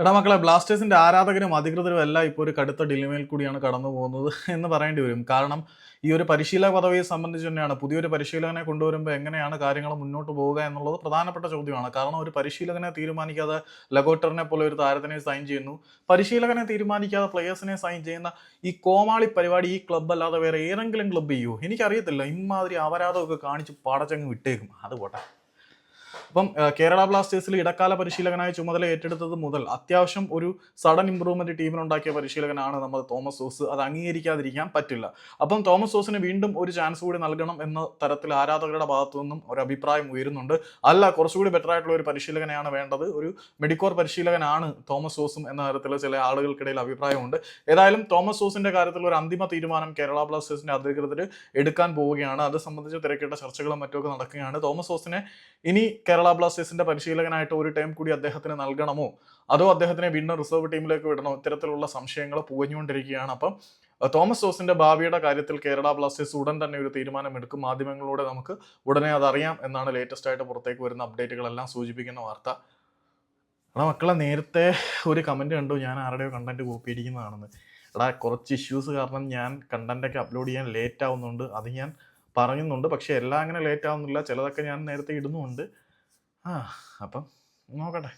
എടാ മക്കളെ ബ്ലാസ്റ്റേഴ്സിന്റെ ആരാധകരും അധികൃതരും എല്ലാം ഇപ്പോൾ ഒരു കടുത്ത ഡിലിമയിൽ കൂടിയാണ് കടന്നു പോകുന്നത് എന്ന് പറയേണ്ടി വരും. കാരണം ഈ ഒരു പരിശീലക പദവിയെ സംബന്ധിച്ച് തന്നെയാണ് പുതിയൊരു പരിശീലകനെ കൊണ്ടുവരുമ്പോൾ എങ്ങനെയാണ് കാര്യങ്ങൾ മുന്നോട്ട് പോവുക എന്നുള്ളത് പ്രധാനപ്പെട്ട ചോദ്യമാണ്. കാരണം ഒരു പരിശീലകനെ തീരുമാനിക്കാതെ ലഗോട്ടറിനെ പോലെ ഒരു താരത്തിനെ സൈൻ ചെയ്യുന്നു. പരിശീലകനെ തീരുമാനിക്കാതെ പ്ലെയേഴ്സിനെ സൈൻ ചെയ്യുന്ന ഈ കോമാളി പരിപാടി ഈ ക്ലബ്ബ് അല്ലാതെ വേറെ ഏതെങ്കിലും ക്ലബ്ബ് ചെയ്യൂ? എനിക്കറിയത്തില്ല. ഇമാതിരി അപരാധമൊക്കെ കാണിച്ച് പാടച്ചങ്ങ് വിട്ടേക്കും. അത് പോട്ടെ. അപ്പം കേരള ബ്ലാസ്റ്റേഴ്സിൽ ഇടക്കാല പരിശീലകനായി ചുമതല ഏറ്റെടുത്തത് മുതൽ അത്യാവശ്യം ഒരു സഡൻ ഇമ്പ്രൂവ്മെന്റ് ടീമിനുണ്ടാക്കിയ പരിശീലകനാണ് നമ്മൾ തോമസ് സോസ്. അത് അംഗീകരിക്കാതിരിക്കാൻ പറ്റില്ല. അപ്പം തോമസ് സോസിന് വീണ്ടും ഒരു ചാൻസ് കൂടി നൽകണം എന്ന തരത്തിൽ ആരാധകരുടെ ഭാഗത്തു നിന്നും ഒരു അഭിപ്രായം ഉയരുന്നുണ്ട്. അല്ല കുറച്ചുകൂടി ബെറ്റർ ആയിട്ടുള്ള ഒരു പരിശീലകനെയാണ് വേണ്ടത്. ഒരു മെഡിക്കോർ പരിശീലകനാണ് തോമസ് സോസും എന്ന തരത്തിൽ ചില ആളുകൾക്കിടയിൽ അഭിപ്രായമുണ്ട്. ഏതായാലും തോമസ് സോസിന്റെ കാര്യത്തിൽ ഒരു അന്തിമ തീരുമാനം കേരള ബ്ലാസ്റ്റേഴ്സിന്റെ അധികൃതർ എടുക്കാൻ പോവുകയാണ്. അത് സംബന്ധിച്ച് തിരക്കിട്ട ചർച്ചകളും മറ്റുമൊക്കെ നടക്കുകയാണ്. തോമസ് സോസിനെ ഇനി കേരള ബ്ലാസ്റ്റേഴ്സിന്റെ പരിശീലകനായിട്ട് ഒരു ടൈം കൂടി അദ്ദേഹത്തിന് നൽകണമോ? അതോ അദ്ദേഹത്തിനെ വീണ്ടും റിസർവ് ടീമിലേക്ക് വിടണോ? ഇത്തരത്തിലുള്ള സംശയങ്ങൾ പുകഞ്ഞുകൊണ്ടിരിക്കുകയാണ്. അപ്പം തോമസ് ജോസിന്റെ ഭാവിയുടെ കാര്യത്തിൽ കേരള ബ്ലാസ്റ്റേഴ്സ് ഉടൻ തന്നെ ഒരു തീരുമാനമെടുക്കും. മാധ്യമങ്ങളിലൂടെ നമുക്ക് ഉടനെ അതറിയാം എന്നാണ് ലേറ്റസ്റ്റ് ആയിട്ട് പുറത്തേക്ക് വരുന്ന അപ്ഡേറ്റുകളെല്ലാം സൂചിപ്പിക്കുന്ന വാർത്ത. എടാ മക്കളെ നേരത്തെ ഒരു കമന്റ് കണ്ടു. ഞാൻ ആരുടെയോ കണ്ടന്റ് കോപ്പി അടിക്കുന്നതാണെന്ന്. എടാ കുറച്ച് ഇഷ്യൂസ് കാരണം ഞാൻ കണ്ടന്റൊക്കെ അപ്ലോഡ് ചെയ്യാൻ ലേറ്റ് ആവുന്നുണ്ട്. അത് ഞാൻ പറയുന്നുണ്ട്. പക്ഷേ എല്ലാം അങ്ങനെ ലേറ്റ് ആവുന്നില്ല. ചിലതൊക്കെ ഞാൻ നേരത്തെ ഇടുന്നുമുണ്ട്. ആ അപ്പം നോക്കട്ടെ.